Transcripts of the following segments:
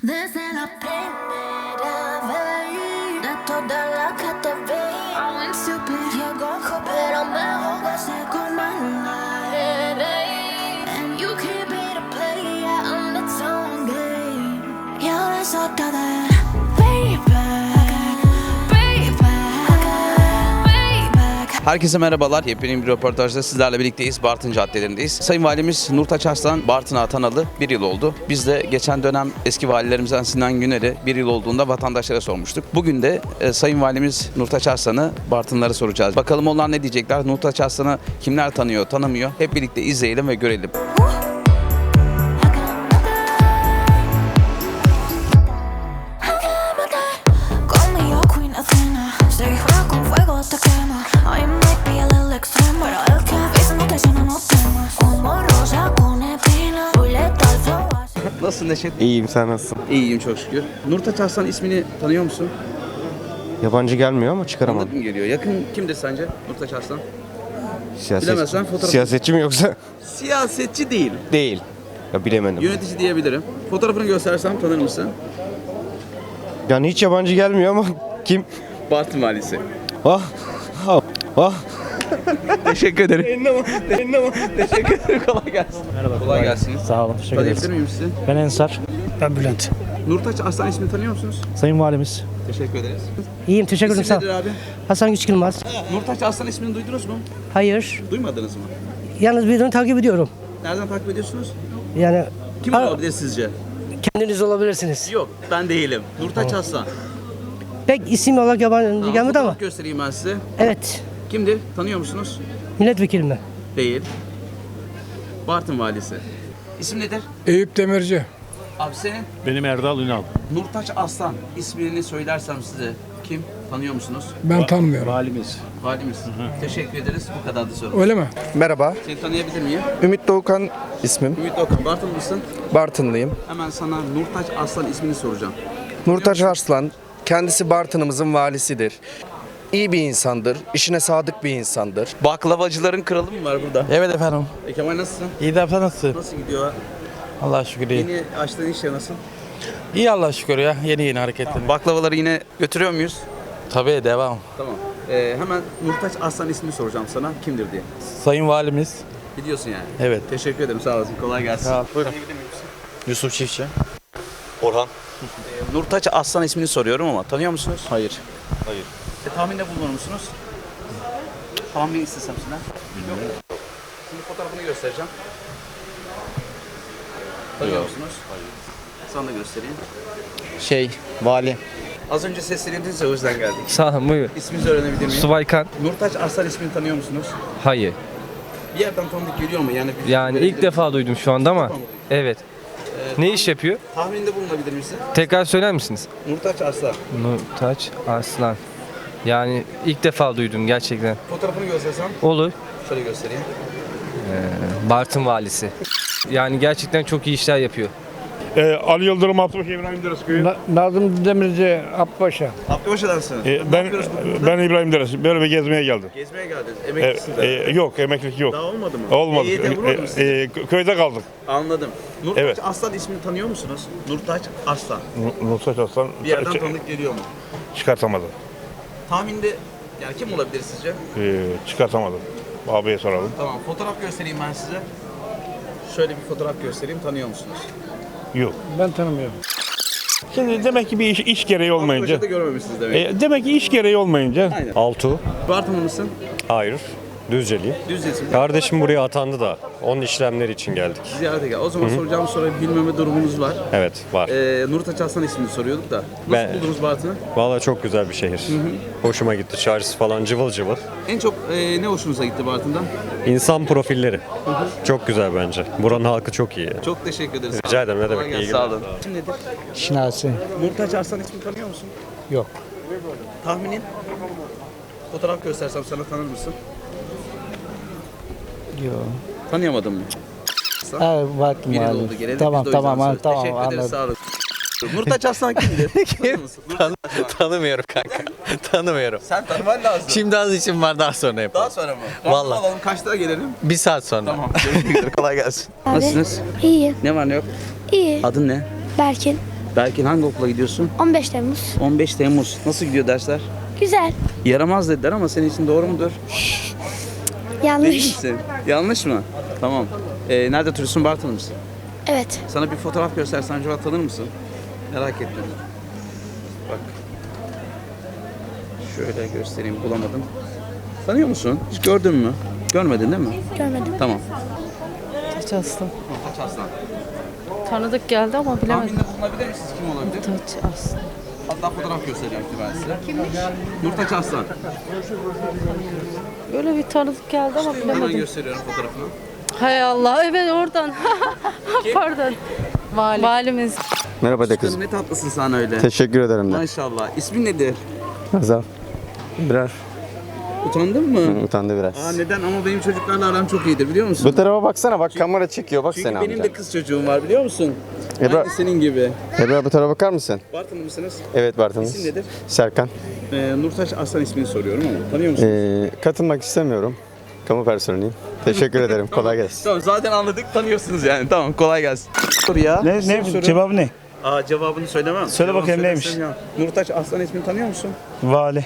Desde la primera vez de toda la Herkese merhabalar. Yepyeni bir röportajda sizlerle birlikteyiz. Bartın caddelerindeyiz. Sayın Valimiz Nurtaç Arslan Bartın'a atanalı bir yıl oldu. Biz de geçen dönem eski valilerimizden Sinan Güner'i bir yıl olduğunda vatandaşlara sormuştuk. Bugün de e, Sayın Valimiz Nurtaç Arslan'ı Bartınlara soracağız. Bakalım onlar ne diyecekler? Nurtaç Arslan'ı kimler tanıyor, tanımıyor? Hep birlikte izleyelim ve görelim. Conmigo Nasılsın Neşet? İyiyim sen nasılsın? İyiyim çok şükür. Nurtaç Arslan ismini tanıyor musun? Yabancı gelmiyor ama çıkaramadım. Tanıdık mı geliyor? Yakın kimdir sence Nurtaç Arslan? Siyaset, Bilemezsen fotoğraf- Siyasetçi mi yoksa? Siyasetçi değil. Değil. Ya bilemedim. Yönetici diyebilirim. Fotoğrafını göstersem tanır mısın? Yani hiç yabancı gelmiyor ama kim? Bartın valisi. Ah! Ah! Ah! Teşekkür ederim. Teşekkür ederim. Kolay gelsin. Merhaba. Kolay gelsin. Sağ olun. Teşekkür Tanıyabilir ederiz. miyim sizi? Ben Ensar. Ben Bülent. Nurtaç Aslan ismini tanıyor musunuz? Sayın Valimiz. Teşekkür ederiz. İyiyim teşekkür ederim. İsim Sağ nedir abi? Hasan Güç Yılmaz. Nurtaç Aslan ismini duydunuz mu? Hayır. Duymadınız mı? Yalnız birini takip ediyorum. Nereden takip ediyorsunuz? Yani Kim Ha- olabilir sizce? kendiniz olabilirsiniz. Yok ben değilim. Nurtaç Aslan. Pek isim olarak yabancı Tamam, gelmedi ama. fotoğraf göstereyim ben size. Evet. Kimdir? Tanıyor musunuz? Milletvekili mi? Değil. Bartın valisi. İsim nedir? Eyüp Demirci. Abi senin? Benim Erdal Ünal. Nurtaç Aslan ismini söylersem size kim? Tanıyor musunuz? Ben tanımıyorum. Valimiz. Valimiz. Teşekkür ederiz. Bu kadardı sorum. Öyle mi? Merhaba, Seni tanıyabilir miyim? Ümit Doğukan ismim. Ümit Okan. Bartın mısın? Bartınlıyım. Hemen sana Nurtaç Aslan ismini soracağım. Nurtaç Arslan, kendisi Bartın'ımızın valisidir. İyi bir insandır, işine sadık bir insandır. Baklavacıların kralı mı var burada? Evet efendim. E Kemal nasılsın? İyi de efendim nasıl? Nasıl gidiyor? Allah şükür iyi. Yeni açtığın iş ya nasıl? İyi Allah şükür ya. Yeni yeni hareketler. Baklavaları yine götürüyor muyuz? Tabii devam. Tamam. Ee, hemen Nurtaç Aslan ismini soracağım sana. Kimdir diye. Sayın Valimiz. Biliyorsun yani. Evet. Teşekkür ederim. Sağ olasın. Kolay gelsin. Sağ ol. Buyurun. Yusuf Çiftçi. Ee, Nurtaç Aslan ismini soruyorum ama tanıyor musunuz? Hayır. E, tahminde bulunur musunuz? Tahmin istesem sizden. Bilmiyorum. Şimdi fotoğrafını göstereceğim. Tanıyor musunuz? Hayır. Sana da göstereyim. Şey, vali. Az önce seslenildiniz ya o yüzden geldik. Sağ olun buyur. İsminizi öğrenebilir miyim? Subaykan. Nurtaç Arslan ismini tanıyor musunuz? Hayır. Bir yerden tanıdık geliyor mu? Yani, bir- Yani ilk defa duydum şu anda ama. Evet. Ne iş yapıyor? Tahminde bulunabilir misin? Tekrar söyler misiniz? Nurtaç Arslan. Nurtaç Arslan. Yani ilk defa duydum gerçekten. Fotoğrafını göstersem Olur. şöyle göstereyim. Bartın valisi. Yani gerçekten çok iyi işler yapıyor. Ee, Ali Yıldırım Abdülhamit İbrahim Deresköy'ü. Nazım Demirci Abbaşa. Abdülbaşı'dansın. Ee, ben ben İbrahim Deres. Böyle bir gezmeye geldim. Gezmeye geldiniz. Ee, e, yok emeklilik yok. Daha olmadı mı? Olmadı. EYT vurmadı mı sizi? Ee, e, köyde kaldık. Anladım. Nurtaç Evet. Aslan ismini tanıyor musunuz? Nurtaç Aslan. N- Nusret Aslan Bir yerden tanıdık geliyor mu? çıkartamadım. Tahminde yani kim olabilir sizce? Ee, çıkartamadım. Abiye soralım. Tamam fotoğraf göstereyim ben size. Şöyle bir fotoğraf göstereyim tanıyor musunuz? Yok. Ben tanımıyorum. Şimdi demek ki bir iş, iş gereği olmayınca. Abdülbaşı'da görmemişsiniz demek. E, demek ki iş gereği olmayınca. Aynen. Altu. Bartınlı mısın? Hayır. Düzceli. Düzce'sin. Kardeşim buraya atandı da onun işlemleri için geldik. Ziyarete gel. O zaman soracağım soruyu bilmeme durumunuz var. Evet var. Ee, Nurtaç Aslan ismini soruyorduk da. Nasıl Ben- buldunuz Bartın'ı? Vallahi çok güzel bir şehir. Hoşuma gitti. Çarşısı falan cıvıl cıvıl. En çok e, ne hoşunuza gitti Bartın'dan? İnsan profilleri. Çok güzel bence. Buranın halkı çok iyi. Çok teşekkür ederiz. Rica ederim, ne Kolay demek, gelsin. iyi Sağ olun. İsim nedir? Şinasi. Nurtaç Arslan ismini tanıyor musun? Yok. Tahminin? Fotoğraf göstersem sana tanır mısın? Yok. Tanıyamadın mı? Ha, baktım Bir yıl abi. oldu geleli. Tamam Biz de o tamam sorduk. tamam Teşekkür ederiz anladım. sağ olun. Nurtaç Aslan kimdir? Nurtaç Aslan. Tanımıyorum kanka. Tanımıyorum. Sen tanıman lazım. Şimdi az işim var daha sonra yapalım. Daha sonra mı? Vallahi. Randevu alalım kaçta gelelim? Bir saat sonra. Tamam. Görüşmek üzere. Kolay gelsin. Nasılsınız? İyi, Ne var ne yok? iyi. Adın ne? Berkin. Berkin hangi okula gidiyorsun? 15 Temmuz. 15 Temmuz. Nasıl gidiyor dersler? Güzel. Yaramaz dediler ama senin için doğru mudur? Değil Yanlış. misin? Yanlış mı? Tamam. Ee, nerede oturuyorsun? Bartın mısın? Evet. Sana bir fotoğraf göstersem acaba tanır mısın? Merak ettim. Bak. Şöyle göstereyim bulamadım. Tanıyor musun? Hiç gördün mü? Görmedin değil mi? Görmedim. Tamam. Taç Aslan. Nurtaç Aslan. Tanıdık geldi ama bilemedim. Tahminde bulunabilir misiniz? Kim olabilir? Taç Aslan. Hatta fotoğraf göstereceğim şimdi ben size. Kimmiş? Nurtaç Aslan. Böyle bir tanıdık geldi ama Hemen bilemedim. gösteriyorum fotoğrafını. Hay Allah evet oradan. Pardon. Vali. Valimiz. Merhaba de Kızım ne tatlısın sen öyle. Teşekkür ederim de. Maşallah. İsmin nedir? Azal. Biraz Utandın mı? utandı biraz. Aa neden? Ama benim çocuklarla aram çok iyidir biliyor musun? Bu tarafa baksana bak kamera çekiyor bak Çünkü seni benim amca. de kız çocuğum var biliyor musun? Ebra- Aynı senin gibi. Ebra bu tarafa bakar mısın? Bartınlı mısınız? Evet Bartınız. İsim nedir? Serkan. Ee, Nurtaç Aslan ismini soruyorum ama tanıyor musun? Ee, katılmak istemiyorum. Kamu personeliyim. Teşekkür ederim. Kolay gelsin. Tamam zaten anladık tanıyorsunuz yani. Tamam kolay gelsin. Soru ya. Ne, ne soru. cevabı ne? Aa cevabını söylemem. Söyle Cevabını bakayım, neymiş? ya. Nurtaç Aslan ismini tanıyor musun? Vali.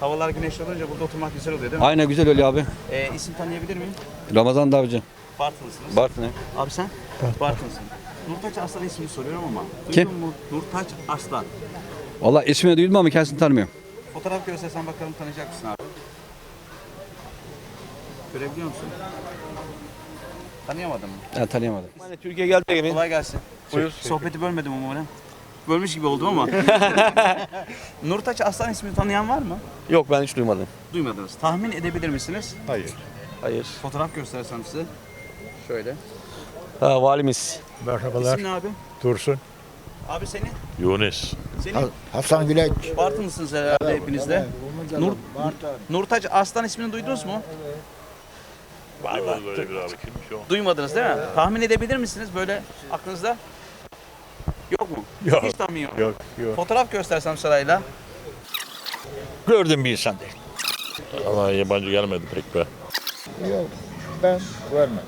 Havalar güneşli olunca burada oturmak güzel oluyor değil mi? Aynen güzel oluyor abi. Ee, isim tanıyabilir miyim? Ramazan Davcı. Bartınlısınız. Bartın Abi sen? Bartınlısın. Nurtaç Aslan ismini soruyorum ama. Kim? Duydun mu? Nurtaç Aslan. Valla ismini duydum ama kendisini tanımıyorum. Fotoğraf göstersen bakalım tanıyacak mısın abi? Görebiliyor musun? Tanıyamadın mı? Ben tanıyamadım. Türkiye geldi gibi. Kolay gelsin. Buyur. Sohbeti bölmedim umarım. Bölmüş gibi oldum ama. Nurtaç Aslan ismini tanıyan var mı? Yok ben hiç duymadım. Duymadınız. Tahmin edebilir misiniz? Hayır. Hayır. Fotoğraf göstersem size. Şöyle. Ha, valimiz. İsim ne abi? Dursun. Abi senin? Yunus. Senin? Hasan Gülek. Bartınlısınız herhalde hepiniz de. Nur, Nurtaç Aslan ismini duydunuz mu? Vallahi böyle bir abi kimmiş o? Duymadınız değil mi? Tahmin edebilir misiniz böyle aklınızda? Yok mu? Yok. Hiç tahmin yok. Yok yok. Fotoğraf göstersem sırayla. Gördüm bir insan değil. Allah yabancı gelmedi pek be. Ben görmedim.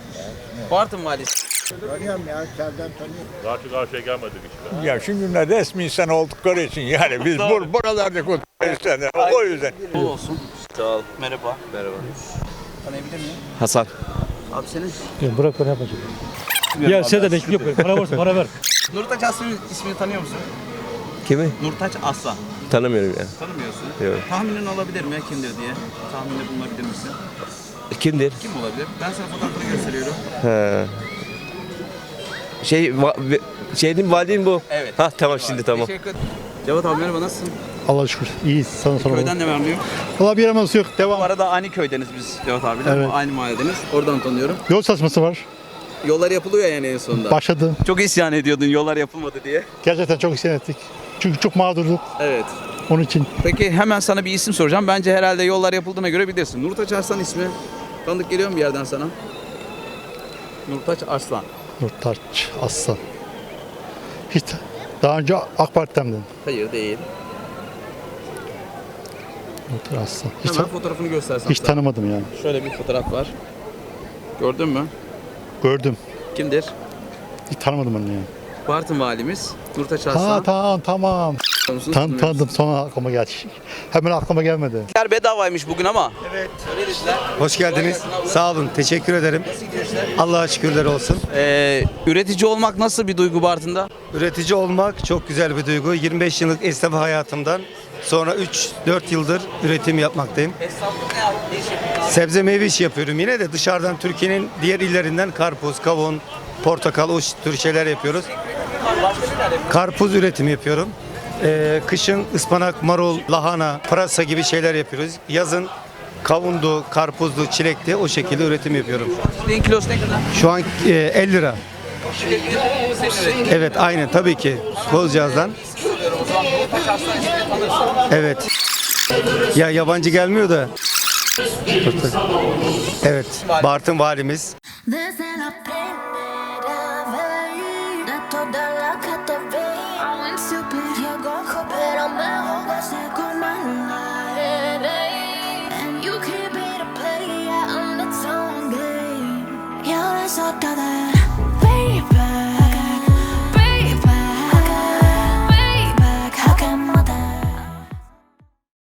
Bartın valisi. Tanıyorum ya, içeriden tanıyorum. Karşı karşıya gelmedik işte. Ya şimdi resmi insan oldukları için yani biz bur buralarda kurtarırız O yüzden. Bol olsun. Sağ ol. Merhaba. Merhaba. Tanıyabilir miyim? Hasan. Abi senin? Bırak ben yapacağım. Ya sen de bekliyor. Para versin para ver. Nurtaç Aslan'ın ismini tanıyor musun? Kimi? Nurtaç Aslan. Tanımıyorum ya. Tanımıyorsun. Yok. Tahminin olabilir mi? Kimdir diye. Tahminde bulunabilir misin? Kimdir? Kim olabilir? Ben sana fotoğrafını gösteriyorum. He. Şey, şeydim validin bu. Evet. Ha tamam şimdi tamam. Teşekkür ederim. Cevat abi merhaba nasılsın? Allah şükür. İyiyiz. Sana Köyden ne var yok? Valla bir yaramaz yok. Bu Devam. arada aynı köydeniz biz Cevat abiyle. Evet. Aynı mahalledeniz. Oradan tanıyorum. Yol saçması var. Yollar yapılıyor yani en sonunda. Başladı. Çok isyan ediyordun yollar yapılmadı diye. Gerçekten çok isyan ettik. Çünkü çok mağdurduk. Evet. Onun için. Peki hemen sana bir isim soracağım. Bence herhalde yollar yapıldığına göre bilirsin. Nurtaç Arslan ismi tanıdık geliyor mu bir yerden sana? Nurtaç Arslan. Nurtaç Aslan. Hiç daha önce AK Parti'demdin. Hayır değil. Nurtaç Aslan. Hiç, Hemen fotoğrafını göstersem hiç sana. tanımadım yani. Şöyle bir fotoğraf var. Gördün mü? Gördüm. Kimdir? Hiç tanımadım onu yani. Bartın valimiz Nurtaç Ha tamam tamam. Tanıyorsunuz, Tan tanımıyorsunuz. tanıdım sonra aklıma geldi. Hemen aklıma gelmedi. Biletler bedavaymış bugün ama. Evet. Öyle dediler. Hoş geldiniz. Sağ olun. Teşekkür ederim. Allah'a şükürler olsun. Ee, üretici olmak nasıl bir duygu Bartın'da? Üretici olmak çok güzel bir duygu. 25 yıllık esnaf hayatımdan sonra 3-4 yıldır üretim yapmaktayım. Sebze meyve işi yapıyorum. Yine de dışarıdan Türkiye'nin diğer illerinden karpuz, kavun, portakal o tür şeyler yapıyoruz. Karpuz üretimi yapıyorum. Ee, kışın ıspanak, marul, lahana, pırasa gibi şeyler yapıyoruz. Yazın kavundu, karpuzdu, çilekti o şekilde üretim yapıyorum. Çileğin kilosu ne kadar? Şu an e, 50 lira. Evet aynen tabii ki. Bozcağız'dan. Evet. Ya yabancı gelmiyor da. Evet. Bartın valimiz. Desde la primera vez, de toda la que